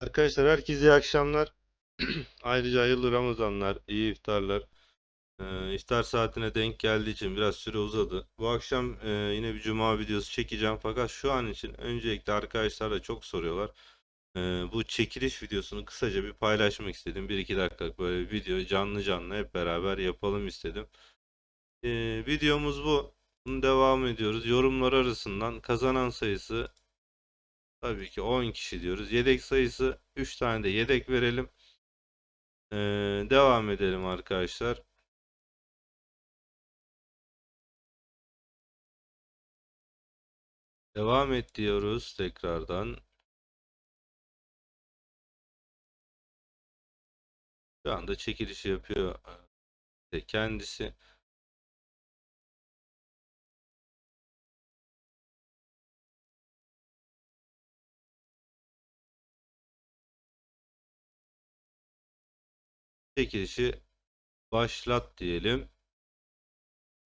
Arkadaşlar herkese iyi akşamlar. Ayrıca hayırlı Ramazanlar, iyi iftarlar. Ee, iftar saatine denk geldiği için biraz süre uzadı. Bu akşam e, yine bir cuma videosu çekeceğim fakat şu an için öncelikle arkadaşlar da çok soruyorlar. Bu çekiliş videosunu kısaca bir paylaşmak istedim. 1-2 dakikalık böyle bir video canlı canlı hep beraber yapalım istedim. Ee, videomuz bu. Bunu devam ediyoruz. Yorumlar arasından kazanan sayısı Tabii ki 10 kişi diyoruz. Yedek sayısı 3 tane de yedek verelim. Ee, devam edelim arkadaşlar. Devam et diyoruz tekrardan. Şu anda çekilişi yapıyor e, kendisi. Çekilişi başlat diyelim.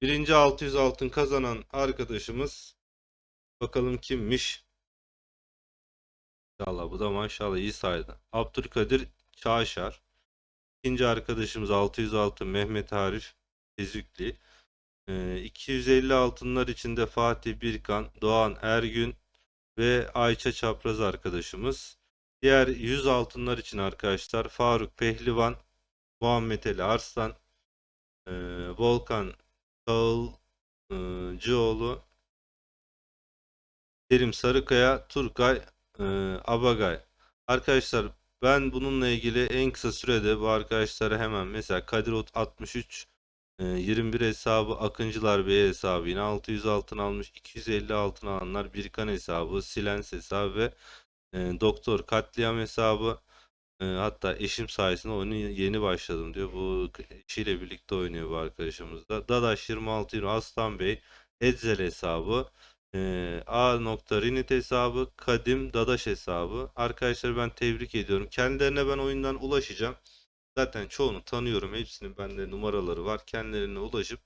Birinci 600 altın kazanan arkadaşımız bakalım kimmiş? İnşallah bu da maşallah iyi saydı. Abdülkadir Çağşar. İkinci arkadaşımız 600 altın Mehmet Arif Tezükli. Ee, 250 altınlar içinde Fatih Birkan, Doğan Ergün ve Ayça Çapraz arkadaşımız. Diğer 100 altınlar için arkadaşlar Faruk Pehlivan, Muhammed Ali Arslan, e, Volkan Kağılcıoğlu, Kerim Sarıkaya, Turgay e, Abagay. Arkadaşlar ben bununla ilgili en kısa sürede bu arkadaşlara hemen mesela Kadir Ot 63 e, 21 hesabı Akıncılar Bey hesabı yine 600 altın almış 250 altın alanlar Birkan hesabı Silens hesabı ve e, Doktor Katliam hesabı e, hatta eşim sayesinde oyunu yeni başladım diyor. Bu eşiyle birlikte oynuyor bu arkadaşımız da. Dadaş 26 Euro Aslan Bey Edzel hesabı e, A nokta Rinit hesabı Kadim Dadaş hesabı. Arkadaşlar ben tebrik ediyorum. Kendilerine ben oyundan ulaşacağım. Zaten çoğunu tanıyorum. Hepsinin bende numaraları var. Kendilerine ulaşıp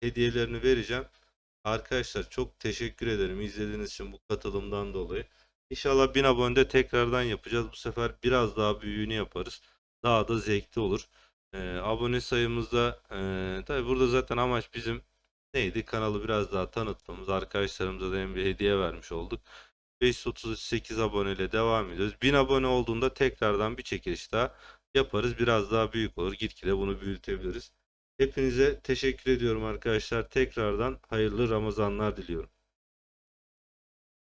hediyelerini vereceğim. Arkadaşlar çok teşekkür ederim izlediğiniz için bu katılımdan dolayı. İnşallah 1000 abonede tekrardan yapacağız. Bu sefer biraz daha büyüğünü yaparız. Daha da zevkli olur. Ee, abone sayımızda e, tabi burada zaten amaç bizim neydi? Kanalı biraz daha tanıtmamız. Arkadaşlarımıza da bir hediye vermiş olduk. 538 aboneyle devam ediyoruz. 1000 abone olduğunda tekrardan bir çekiliş daha yaparız. Biraz daha büyük olur. Gitgide bunu büyütebiliriz. Hepinize teşekkür ediyorum arkadaşlar. Tekrardan hayırlı Ramazanlar diliyorum.